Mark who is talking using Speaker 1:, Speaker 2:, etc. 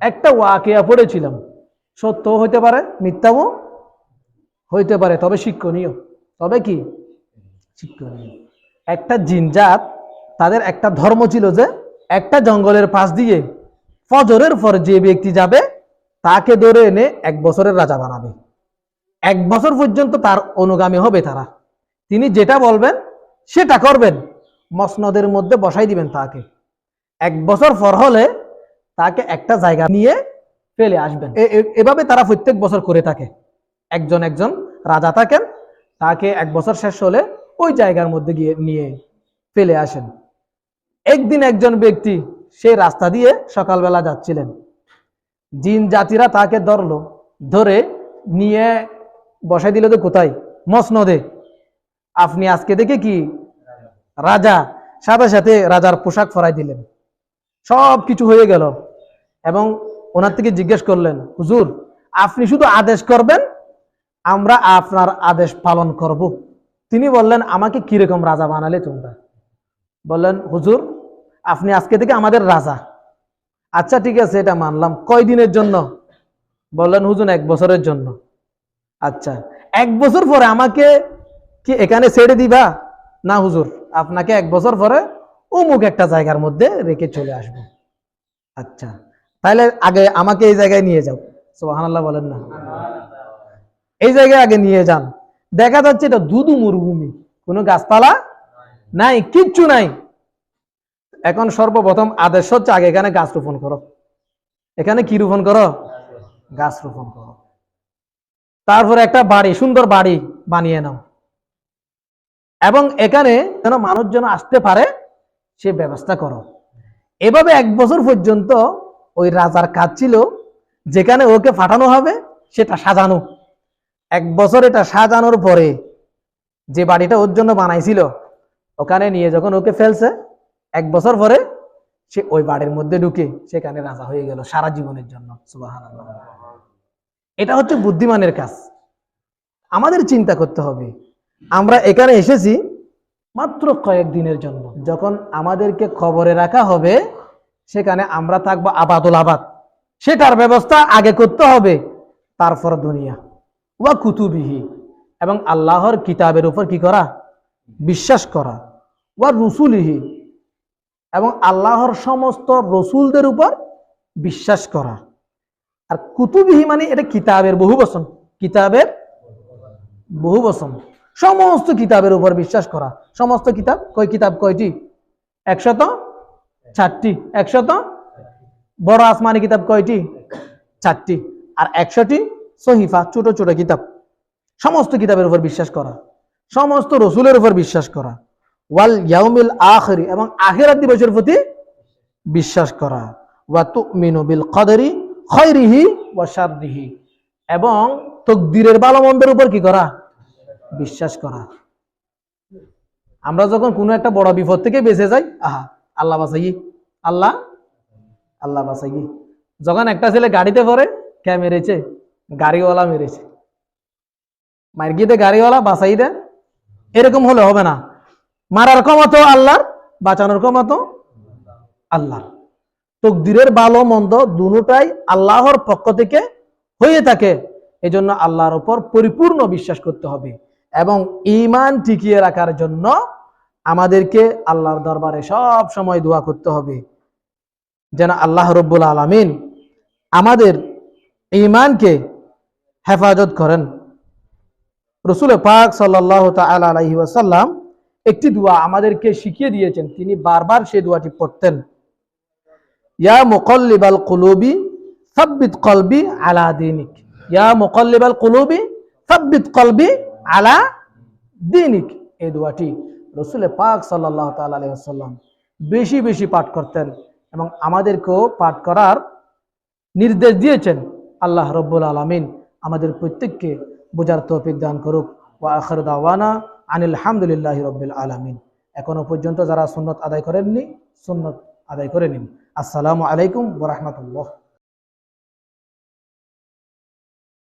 Speaker 1: একটা ওয়াকিয়া পড়েছিলাম। সত্য হইতে পারে, মিথ্যাও হইতে পারে, তবে শিক্ষণীয়। তবে কি? শিক্ষণীয়। একটা জিনজাত তাদের একটা ধর্ম ছিল যে, একটা জঙ্গলের পাশ দিয়ে ফজরের পর যে ব্যক্তি যাবে, তাকে ধরে এনে এক বছরের রাজা বানাবে। এক বছর পর্যন্ত তার অনুগামী হবে তারা। তিনি যেটা বলবেন, সেটা করবেন। মসনদের মধ্যে বসাই দিবেন তাকে। এক বছর পর হলে তাকে একটা জায়গা নিয়ে ফেলে আসবেন। এভাবে তারা প্রত্যেক বছর করে থাকে। একজন একজন রাজা থাকেন, তাকে এক বছর শেষ হলে ওই জায়গার মধ্যে গিয়ে নিয়ে ফেলে আসেন। একদিন একজন ব্যক্তি সেই রাস্তা দিয়ে সকালবেলা যাচ্ছিলেন। জিন জাতিরা তাকে ধরলো, ধরে নিয়ে বসাই দিল তো কোথায়? মসনদে। আপনি আজকে দেখে কি? রাজা। সাথে সাথে রাজার পোশাক ফরাই দিলেন। সব কিছু হয়ে গেল। এবং ওনার থেকে জিজ্ঞেস করলেন, হুজুর, আপনি শুধু আদেশ করবেন, আমরা আপনার আদেশ পালন করব। তিনি বললেন, আমাকে কীরকম রাজা বানালে তোমরা? বললেন, হুজুর, আপনি আজকে থেকে আমাদের রাজা। আচ্ছা ঠিক আছে, এটা মানলাম। কয় দিনের জন্য? বললেন, হুজুর, এক বছরের জন্য। আচ্ছা এক বছর পরে আমাকে কি এখানে ছেড়ে দিবা? না, হুজুর, আপনাকে এক বছর পরে অমুক একটা জায়গার মধ্যে রেখে চলে আসব। আচ্ছা তাহলে আগে আমাকে এই জায়গায় নিয়ে যাও। সোহানাল্লাহ বলেন না। এই জায়গায় আগে নিয়ে যান। দেখা যাচ্ছে এটা দুদু মরুভূমি, কোনো গাছপালা নাই, কিচ্ছু নাই। এখন সর্বপ্রথম আদেশ হচ্ছে আগে এখানে গাছ রোপণ করো। এখানে কি রোপণ করো? গাছ রোপণ করো। তারপরে একটা বাড়ি, সুন্দর বাড়ি বানিয়ে নাও। এবং এখানে যেন মানুষ যেন আসতে পারে সে ব্যবস্থা করো। এভাবে এক বছর পর্যন্ত ওই রাজার কাজ ছিল, যেখানে ওকে ফাটানো হবে, সেটা সাজানো। এক বছর এটা সাজানোর পরে যে বাড়িটা ওর জন্য বানাইছিল, ওখানে নিয়ে যখন ওকে ফেলছে, এক বছর পরে সে ওই বাড়ির মধ্যে ঢুকে সেখানে রাজা হয়ে গেল সারা জীবনের জন্য। এটা হচ্ছে বুদ্ধিমানের কাজ। আমাদের চিন্তা করতে হবে। আমরা এখানে এসেছি মাত্র কয়েক দিনের জন্য। যখন আমাদেরকে খবরে রাখা হবে, সেখানে আমরা থাকব আবাদুল আবাদ। সেটার ব্যবস্থা আগে করতে হবে, তারপর দুনিয়া। ওয়া কুতুবিহি, এবং আল্লাহর কিতাবের উপর কি করা? বিশ্বাস করা। ওয়া রসুলিহি, এবং আল্লাহর সমস্ত রসুলদের উপর বিশ্বাস করা। আর কুতুবিহি মানে এটা কিতাবের বহু বচন কিতাবের বহু বচন সমস্ত কিতাবের উপর বিশ্বাস করা। সমস্ত কিতাব? কয় কিতাব? কয়টি? একশত চারটি। একশত বড় আসমানি কিতাব কয়টি? চারটি। আর একশোটি সহিফা, ছোট ছোট কিতাব। সমস্ত কিতাবের উপর বিশ্বাস করা। সমস্ত রসুলের উপর বিশ্বাস করা। ওয়াল ইয়াউমিল আখরি, এবং আখিরাত দিবসের প্রতি বিশ্বাস করা। ওয়া তুমিনু বিল কদরি খৈরিহি ওয়া শাররিহি। এবং তকদিরের ভালো মন্দের উপর কি করা? বিশ্বাস করা। আমরা যখন কোনো একটা বড় বিপদ থেকে বেঁচে যাই, আহা, আল্লাহ বাসাই আল্লাহ আল্লাহ বাসাই যখন একটা ছেলে গাড়িতে পড়ে, কে মেরেছে? গাড়িওয়ালা মেরেছে। মার গিয়ে গাড়িওয়ালা বাসাই দেয়। এরকম হলে হবে না। মারার ক্ষমতা আল্লাহর, বাঁচানোর ক্ষমতা আল্লাহ তকদিরের ভালো মন্দ দুটাই আল্লাহর পক্ষ থেকে হয়ে থাকে। এজন্য আল্লাহর উপর পরিপূর্ণ বিশ্বাস করতে হবে। এবং ইমান টিকিয়ে রাখার জন্য আমাদেরকে আল্লাহর দরবারে সব সময় দোয়া করতে হবে। যেন আল্লাহ রব্বুল আলমিন আমাদের ইমানকে হেফাজত করেন। রসুল পাক সাল্লাহ আলহি ওয়াসাল্লাম একটি দোয়া আমাদেরকে শিখিয়ে দিয়েছেন। তিনি বারবার সেই দোয়াটি পড়তেন। ইয়া মুকল্লিবাল কুলুবি সাব্বিত কলবি আলা দিনিক। ইয়া মুকল্লিবাল কুলুবি সাব্বিত কলবি আলা দিনিক, এই দোয়াটি রসুল পাক সাল্লাহ তাল্লাম বেশি বেশি পাঠ করতেন এবং আমাদেরকেও পাঠ করার নির্দেশ দিয়েছেন। আল্লাহ রব্বুল আলমিন আমাদের প্রত্যেককে বোঝার তৌফিক দান করুক। ওয়া আখর দাওয়ানা আনিল হামদুলিল্লাহ রব্বিল আলমিন। এখনও পর্যন্ত যারা সুন্নত আদায় করেননি, সুন্নত আদায় করে নিন। আসসালামু আলাইকুম ওরহমতুল্লাহ